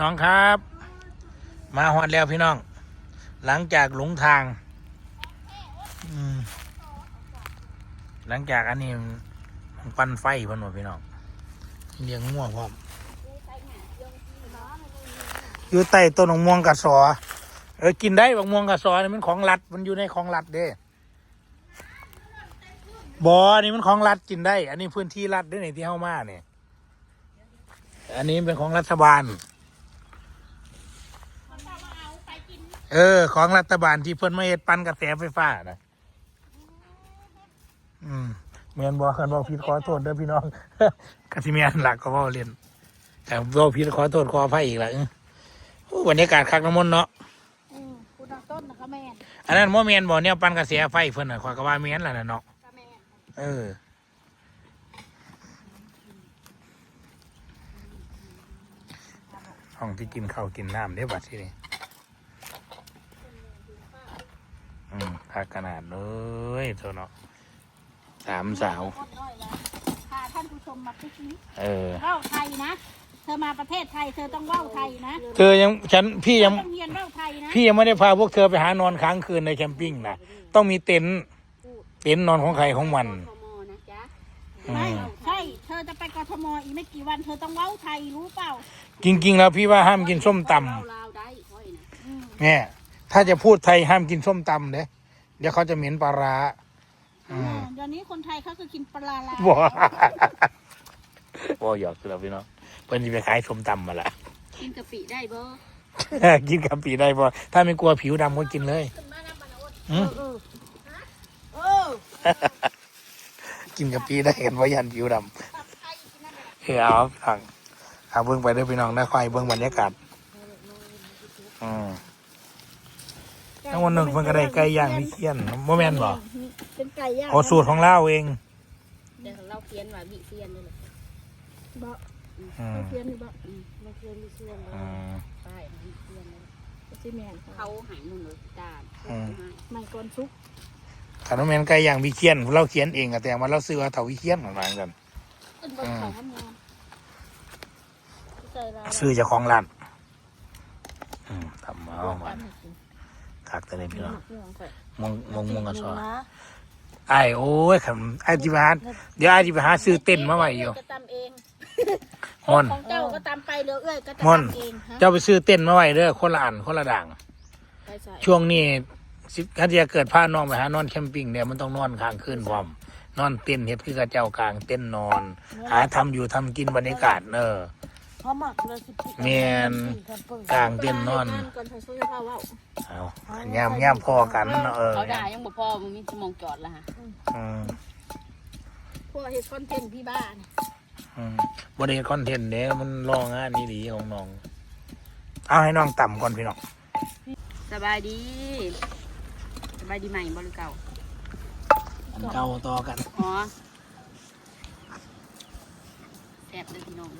น้องครับ มาฮอดแล้วพี่น้อง หลังจากหลงทางหลังจากอันนี้มันปั้นไฟพันหมดพี่น้องเลี้ยงง่วงพร้อมอยู่ใต้ต้นมะม่วงกระสอเออกินได้บักม่วงกระสอนี่มันของรัดมันอยู่ในของรัดเด้บออันนี้มันของรัฐกินได้ อันนี้พื้นที่รัฐได้ไหนที่เข้ามาเนี่ยอันนี้เป็นของรัฐบาล เออ ของรัฐบาลที่เพิ่นมาเฮ็ดปั่นกระแสไฟฟ้านะอืมเมียนบอกกันบอกผิดขอโทษเด้อพี่น้องกะทิเมียนหลักก็เว่าเล่นแต่บอกผิดขอโทษขออภัยอีกและอื้อโอ้บรรยากาศคักน้ำมนต์เนาะอืมคุณเอาต้นนะคะแม่นอันนั้นบ่แม่นบ่เนี่ยปั่นกระแสไฟเพิ่นน่ะข้อยก็ว่าแม่นล่ะน่ะเนาะค่ะแม่นเออห้องที่กินข้าวกินน้ำเด้บัดที่นี่ อืมคักขนาดเลยเท่าเนาะสามสาวโคตรน้อยแล้วพาท่านผู้ชมมาพิชิตเออเว้าไทยนะ เธอมาประเทศไทย เธอต้องเว้าไทยนะเธอยังฉันพี่ยัง ต้องเรียนเว้าไทยนะพี่ยังไม่ได้พาพวกเธอไปหานอนค้างคืนในแคมปิ้งนะต้องมีเต็นท์เต็นท์นอนของใครของมันทมนะจ๊ะอืไม่มใช่ เธอจะไปกทมอีกไม่กี่วันเธอต้องเว้าไทยรู้เปล่า จริง ๆ แล้วพี่ว่าห้ามกินส้มตำเล่าลาวได้ค่อยนะอืมแม่ ถ้าจะพูดไทยห้ามกินส้มตำเด้เดี๋ยวเขาจะเหม็นปลาร้าอืมเดี๋ยวนี้คนไทยเขาคือกินปลาลาบ่บ่หยอกคือเราพี่น้องเพิ่นสิไปขายส้มตำมาละ กินกะปิได้บ่กินกะปิได้บ่ถ้าไม่กลัวผิวดำก็กินเลย อืม เออเออกินกะปิได้เห็นว่ายันผิวดำเออเอาทางเอาเบิ่งไปเด้อพี่น้องได้ค่อยเบิ่งบรรยากาศอืม ทั้งวันหนึ่งเพิ่นก็ได้ไก่ย่างมีเคี่ยนบ่แม่นบ่เป็นไก่ย่างโอ้สูตรของเราเองเดี๋ยวเราเขียนว่าบิเซียนนี่แหละบ่อืมเพียนนี่บ่อืมเราเขียนบิเซียนเลยอืมป้ายบิเซียนเลยสิแม่นเขาหายมุ่นเลยจานอืมไม่ก่อนซุกขนมแม่นไก่ย่างมีเคี่ยนเราเขียนเองอะแต่ว่าเราซื้อว่าเถาวิเคี่ยนมากันเป็นบนเขาทำงานใส่ลายซื้อจากของร้านอืมทำเอามา คักแต่นี่พี่น้องมงมงมงกระสอไอ้ายโอ้ยคำไอ้ายจิบหาเดี๋ยวไอ้ายจิบหาซื้อเต้นมาไว้อยู่จะตำเองมอนของเจ้าก็ตำไปเหลือเอ้ยก็จะม่อนตำเองฮะเจ้าไปซื้อเต้นมาไว้เด้อคนละอันคนละด่างไปใส่ช่วงนี้สิถ้าจะเกิดผ้านอนไปหานอนแคมปิ้งเนี่ยมันต้องนอนค้างคืนพร้อม นอนเต้นเฮ็ดคือกระเจ้ากลางเต้นนอน หาทำอยู่ทำกินบรรยากาศเนอ เพราะหมักเลยสิแม่น กลางเต้นนอน ก่อนใส่ช่วยพ่อว่าเอาย่ามย่ามพอกันเนาะเออเขาด่ายังบ่พอมันมีสมองจอดละฮะอืมพวกเฮ็ดคอนเทนต์พี่บ้านอืมบริเวณคอนเทนต์เนี่ยมันรองานนี้ดีของน้อง เอาให้น้องต่ำก่อนพี่น้องสบายดีสบายดีใหม่บ่หรือเก่าอันเก่าต่อกันอ๋อแซ่บเลยพี่น้อง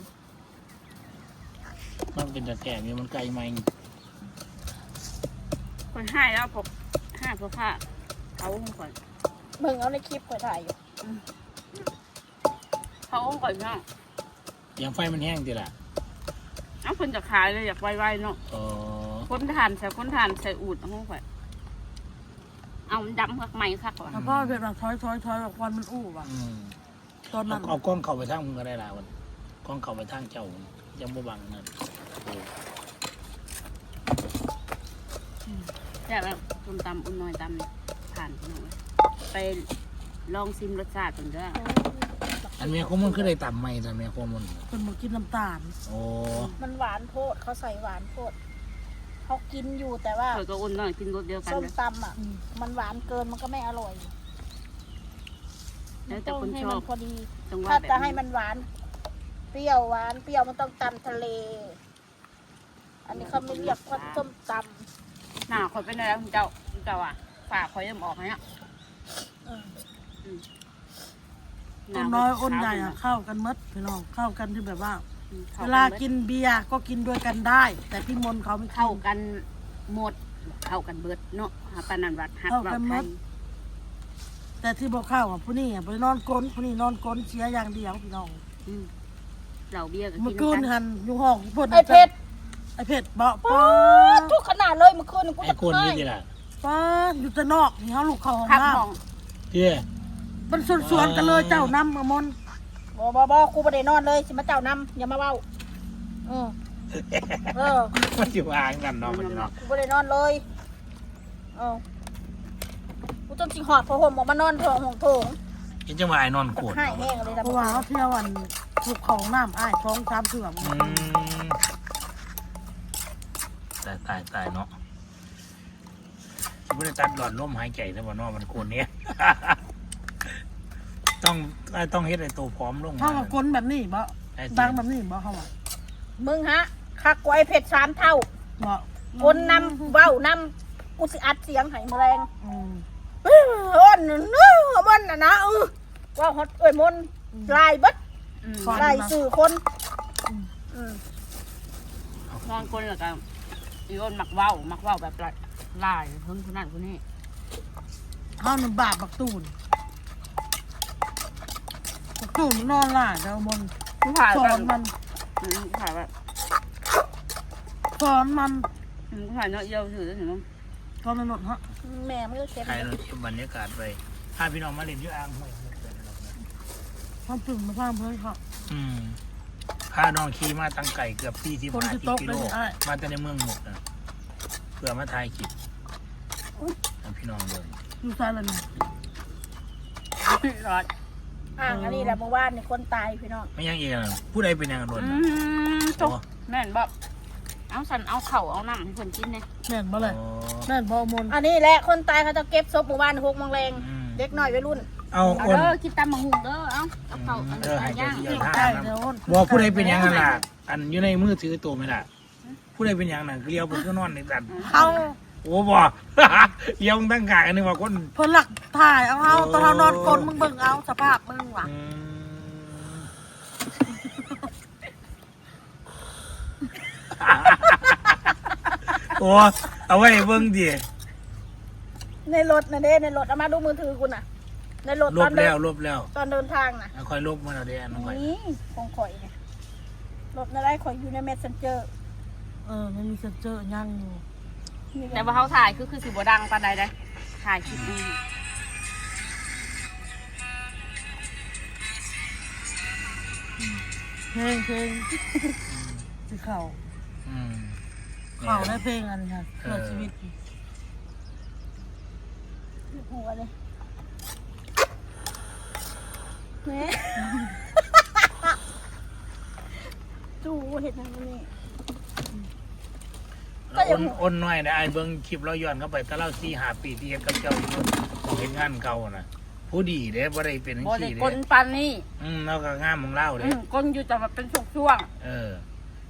มันเป็นแต่แก่มีมันไกลไหมคนให้แล้วผมให้เพราะผ้าเขาของข่อยเบิ่งเอาในคลิปข่อยถ่ายอยู่เขาของข่อยเนาะยังไฟมันแห้งดีล่ะเอาคนจะขายเลยอยากไวๆเนาะอ๋อคนทานใส่คนทานใส่อูดเอาของข่อยเอามันดำคักใหม่คักว่ะแล้วก็เป็นแบบถอยถอยถอยแบบควันมันอู้ว่ะอืมตอนเอานั้นเอากล้องเข้าไปทางมึงก็ได้ล่ะวันกล้องเข้าไปทางเจ้า ยังบ่บังนั่นเออแซ่บแล้วต้มตำอุ่นน้อยตำเนี่ยผ่านพี่น้องเอ้ยไปลองซิมรสชาติกันเด้ออันเมียของมันคือได้ต่ำไหมแต่เมียของมันเป็นมากินน้ำตาล โอ้มันหวานโพดเขาใส่หวานโพดเขากินอยู่แต่ว่าข่อยก็อุ่นน้อยกินรสเดียวกันส้มเด้อตำอะมันหวานเกินมันก็ไม่อร่อยแล้วแต่ต้องคนให้ชอมับนพอดีจังหวะถ้าแบบจะให้นี้มันหวานเป รี้ยวหวานเปรี้ยวมันต้องตำทะเล อันนี้เขาไม่เรียกว่าส้มตหน้าข่อยเป็นอะไรคุณเจ้าคุณเจ้าอะฝากข่อยเริ่มออกไหมอะำอืมต้นน้อยอ้นใหญ่อะเข้ากันหมดพี่น้องเข้ากันที่แบบว่าอืมเวลากินเบียร์ก็กินด้วยกันได้ แต่พี่มนต์เขาไม่เข้าเข้ากันหมดเข้ากันเบิดเนาะหาปานนันวัดหัดเข้าเบากันหไทมดยแต่ที่บอกเข้าอะผู้นี้อะไปนอนก้นผู้นี้นอนก้นเสียอย่างเดียวพี่น้องอืม เหล่าเบียร์ก็เมื่อกินคืนกันหันอยู่ห้องเพิ่นไอเพชรไอ้เผ็ดเบาป้าป้าทุกขนาดเลยเมื่อคืนกูไอ้จะคนให้นี่สิล่ะป้าอยู่แต่นอกนี่เขาลูกเขาห้องพักน้มองเจ้ำมันสวนๆกันเลยเจ้าน้ำมามนบอบอบอกูไม่ได้นอนเลยสิมาเจ้านำอย่ามาเว้าเออเออมันสิวางกันเนาะมันเนาะกูไม่ได้นอนเลยเออกูจนสิหอดพอห่มออกมานอนเถอะห้องโถง ยังจะมาไอ้นอนโกรธให้แห้งเลยนะเพราะว่าเขาเที่ยววันลูกเขาห้องน้ำอ้ายท้องสามเถื่อมอืมตายตายตายเนาะไม่ได้ตัดหลอดลมหายใจแล้วบ่เนาะมันโกนเนี้ยต้องต้องเฮ็ดไอ้ตัวพร้อมลงเขากับก้นแบบนี้บ่ไอ้ดัดังงแบบนี้บ่เขาว่ามึงฮะคักกว่าไอ้เผ็ดสามเท่าบ่คนนำเว้านำกูสิอัดเสียงให้แมลงอืม เอิ้นเอ้ยมันน่ะนะเออว่าฮอดเอ้ยมนต์ลายเบัดลายสื่อคนอืมนอนคนแล้วก็อีอ้นมักเว้ามักเว้าแบบลายเพิ่งคนนั้นคนนี้เขาหนึ่งบาทบักตูนบักตูนมันนอนหล่าเจ้ามนผู้ถ่ายสแบอบนมันอืมผู้ถ่ายแบบสอนมันอืมผู้ถ่ายเนาะเยี่ยวถือได้ถึงมั้ง ตอนนั้นหนดฮะแม่มันก็เข็มถ่ายเราเก็บบรรยากาศไปพาพี่น้องมาเล่นที่อ่างห้วยความตื่นมาสร้างเพื่อนเขาอืมพาน้องขี่มาตั้งไก่เกือบสี่สิบคนห้าที่สิบตกกิเลโลยไอ้มาแต่ในเมืองหมดนะเพื่อมาถ่ายคลิปให้พี่น้องเบิ่งอยู่ซ้ายเลยเนี่ยรอดอ่างอันนี้แหละเมื่อวานนี่คนตายพี่น้องไม่ยังอีกนะผู้ใดเป็นยังกันโดนอืมจกแม่นบอก เอาสันเอาเข่าเอาน้ำให้คนกินเนี่ยแม่นบ่เลยอ๋อแม่นบ่มนอันนี้แหละคนตายเขาจะเก็บศพเมื่อวานหกโมงแรงอืมเด็กน้อยวัยรุ่นเอาเอาอ้นเด้อกินตำมะฮุงเด้อเอาเอาเข่าอันเออให้นี้ใจย่างเย็นใช่เดี๋ยวอ้นบอกผู้ใดเป็นยังกันล่ะ อันอยู่ในมือถือตัวไหมล่ะผู้ใดเป็นยังน่ะเลี้ยวผมก็นอนในดันเขาโอ้บ่เลี้ยวตั้งกายอันนึงว่าคนเพิ่นหลักถ่ายเอาเอาตอนเรานอนกลนมึงเบิ่งเอาสภาพมึงว่ะ อืม โอ้เอาไว้เบิ่งดิในรถนะเด้ในรถเอามาดูมือถือกูน่ะ ในรถลตอบนเดิแล้นวลบแล้วตอนเดินทางน่ะค่อยลบมาแล้วเด้อันน้อย นี่ของข่อยเนี่ยรถนะได้ข่อยอยู่ในเมสเซนเจอร์เออมันมีเซนเจอร์ยังอยู่แต่ว่าเขาถ่ายคือคือสิบดังปานใดได้ถ่ายคลิปนี้เพลงเพลงสิเข่าอืมเข่าได้เพลงอันนี้ค่ะเพื่อชีวิตหัวเลยแหม่จูเห็นทางนี้ก็ยังอ้นอ้นน้อยนะไอ้เบิ่งคลิปเราย้อนเข้าไปแต่เราสี่หาปีที่เฮ็ดกับเจ้าอยู่เห็นงานเก่าน่ะผู้ดีเด้บ่ได้เป็นบ่ได้ขี้กเด้ลปานนี้อืมเราก็งามของเราอืเด้มกลอยู่แต่ว่าเป็นช่วงเออ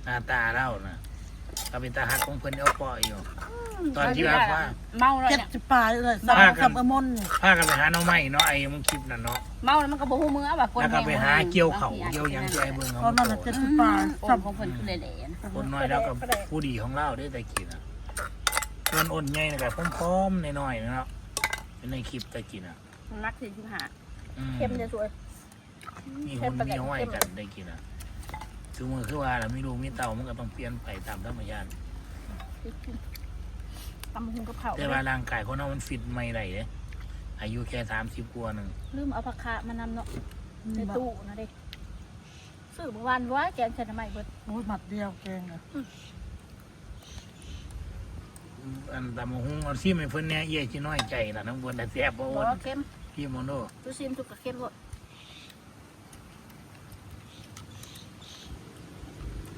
หน้าตาเราน่ะ ก็เป็นตาหักของเพิ่นเอาปล่อยอยู่ๆตอนที่แบบว่า เมาแล้วเจ็ดเนี่ยสิบปลายเลยสับว่ากันสับเอมอนเนี่ยพากันไปหาหน้องไม้เนาะไอ้มึงคลิปนั่นเนาะเมาแล้วมันก็บ่ฮู้มือว่ากลแล้วก็แห้งไปหาเกี่ยวเข่าเกี่ยวหยังใจเบิ่งตอเขานนั้นน่ะเจ็ดอืสิบมปลายอสัมบของเพิ่นคือเหล่ๆนะคนน้อยแล้วก็ผู้ดีของเราได้แต่กินอะส่วนอ้นใหญ่น่ะก็พร้อมๆน้อยๆเนาะเป็นในคลิปแต่กินอะนักสิสิหาอืมเข้มจะสวย มีหุ่นมีห้อยกันได้กินอะ ถึงมือคือว่าล่ะมีลูกมีเต่ามันก็ต้องเปลี่ยนไปตามธรรมชาติตำหุงกับเผาแต่ว่าร่างกายคนเรามันฟิตไม่ได้เด้อายุแค่สามสิบกว่าหนึ่งลืมเอาผักคะมานำเนาะในตู้นะเด็กซื้อเมื่อวานไว้แกงเชนใหม่เบิดโอ้ยหมัดเดียวแกงเลยอันตามหงเอาซิไม่เพิ่นแน่เอี้ยจีน้อยใจล่ะน้องบนแต่แซ่บบ่บอ้นอเข้มพี่โมโนตู้ซิมถูกกับเข้มหมด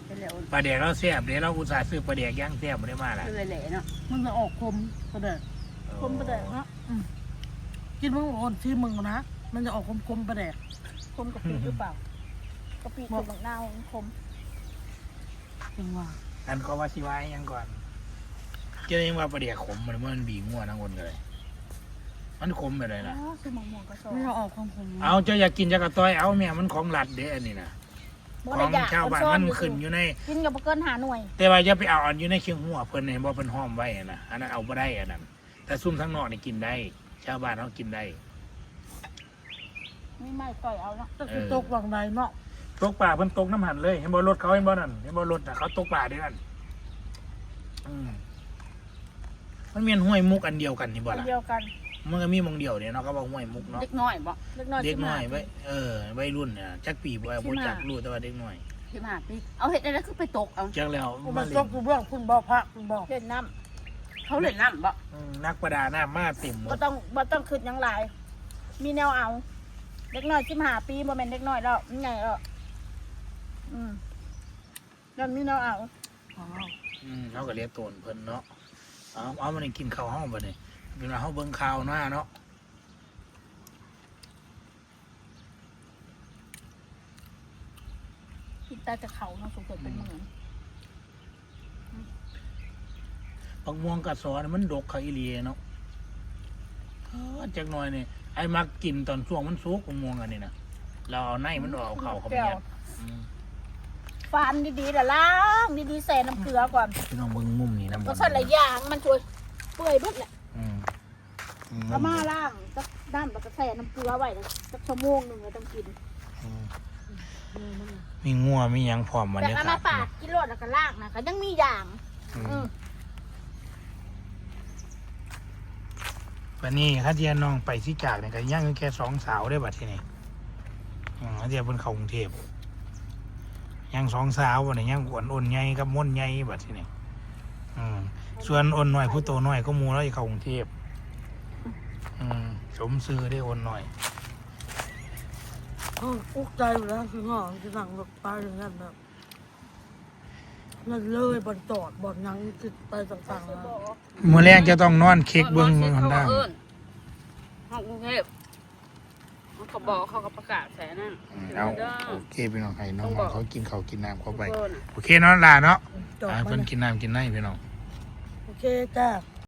เป็นเหลวปลาแดกเราแซ่บเดี๋ยวเราอุตส่าห์ซื้อปลาแดกย่างแซ่บบ่ได้มาล่ะคือเหล่ๆเนาะมันจะออกคมกระเดกคมประเดี๋ยวเนาะกินมึงโอนที่มึงนะมันจะออกคมคมๆประแดกคมกับปีหรือเปล่ากะปิกับหมักนาวคมจังหวะอันก็ว่าสิว่าอิหยังก่อนเจ้ายังว่าปลาแดกขมมันมันบีงัวทั้งคนเลยมันขมไปเลยอ๋อล่ะคือหมองหมองกระสอบไม่เอาออกคมคมๆเอาเจ้าอยากกินจักระต้อยเอาแม่มันของรัดเด้อันนี้นะ บ่ขได้องอยากชาวบ้านซ่อมันอยู่ขึ้นอยู่ใน กินกับบ่เกินหาหน่วย แต่ว่าอย่าไปเอาอันอยู่ในเคียงหัวเพิ่นเห็นบ่เพิ่นห้อมไว้อะนะอันนั้นเอาบ่ได้อันนั้นแต่ซุ่มทั้งนอกนี่กินได้ ชาวบ้านเขากินได้ ไม่ไม่ต่อยเอาเนาะจะคือตกวังใดเนาะตกป่าเพิ่นตกน้ำหันเลยเห็นบ่รถเขาเห็นบ่นั่นเห็นบ่รถน่ะเขาตกป่าเด้นั่นอืมมันมีห้วยมุกอันเดียวกันนี่บ่อันล่ะเดียวกัน มันก็มีมองเดียวเนี่ยเนาะก็บอกห้วยมุกเนาะเด็กน้อยบ่เล็กน้อยเด็กสิบน้ห้าอยไว้เออวัยรุ่นเนี่ยจักปีบ่บ่จักรู้แต่ว่าเด็กน้อยที่มาพี่เอาเห็ดอะไรคือไปตกเอาจักแล้วกูมามาเล่ซนบกูเบื้องคุณบอกพระคุณบอกเล่นน้เขาเล่นน้ำบ่อืมนักประดาน้ำมาเต็มหมำบ่ดต้องบ่ต้องขึ้นหยังหลาย มีแนวเอา เด็กน้อยสิบห้าปีบ่แม่นเด็กน้อยแล้วมันใหญ่แล้วอืมนั่นมีแนวเอาอ๋ออืมเขาก็เรียกตนเพิ่นเนาะเอาเอามันกินข้าวห้องบ่เนี่ย เป็นว่าเฮาเบิ่งข่าวหน้าเนาะคิดตาจะเขาเนาะสงสัยเป็นเหมือนบักม่วงกระสอนมันดกเขาอีหลีเนาะเออจักหน่อยนี่ไอ้มักกินตอนช่วงมันสุกบักม่วงอันนี้นะเราเอาในมันออกเอาเข้าเข้าไปยัดอืมฟานดีๆเดี๋ยวล้างดีๆใส่น้ำเกลือก่อนพี่น้องเบิ่งมุมนี้นะก็ใส่หลายอย่างมันช่วยเปื่อยเบิดแหละ อืมอืมก็มาล่างสักด้านแล้วก็ใส่น้ำเกลือไว้สักชั่วโมงหนึ่งเลยต้องกินอืมมีงัวมีหยังพร้อมบรรแต่ยาเอากามาศปาดกินโลดแล้วก็ล่างนะก็ยังมีอย่างอือืมมวันนี้ข้าเทียนน้องไปที่จากเนี่ยก็ย่างอยู่แค่สองสาวได้บัดทีนี้อืมข้าเทียนเป็นเขากรุงเทพย่างสองสาววันนี้ย่างอ้วนอ่อนใหญ่กับม่นใหญ่บัดทีนี้อืมส่วนอ่อนหน่อยผู้โตหน่อยก็หมูแล้วอีกเขากรุงเทพอืม สมซื้อได้อ่อนหน่อยเอออุกใจอยู่แล้วคือหอจะสั่งแบบไปอย่างนั้นแบบนั่นเลยบนจอดบนยังจิตไปต่างๆแล้วเมื่อแรกจะต้องนอนเค้กเบิ้งเมืองฮันด้าเขาเอิ้นห้องกรุงเทพเขาก็บอกเขาก็ประกาศแสนั่นอืมเอาโอเคพี่น้องให้น้องต้องบอกเขากินข้าวกินน้ำเข้าไปเพิ่นโอเคเนาะลาเนาะจอดให้ไปเพิ่นนะกินน้ำกินในพี่น้อง โอเคจ้า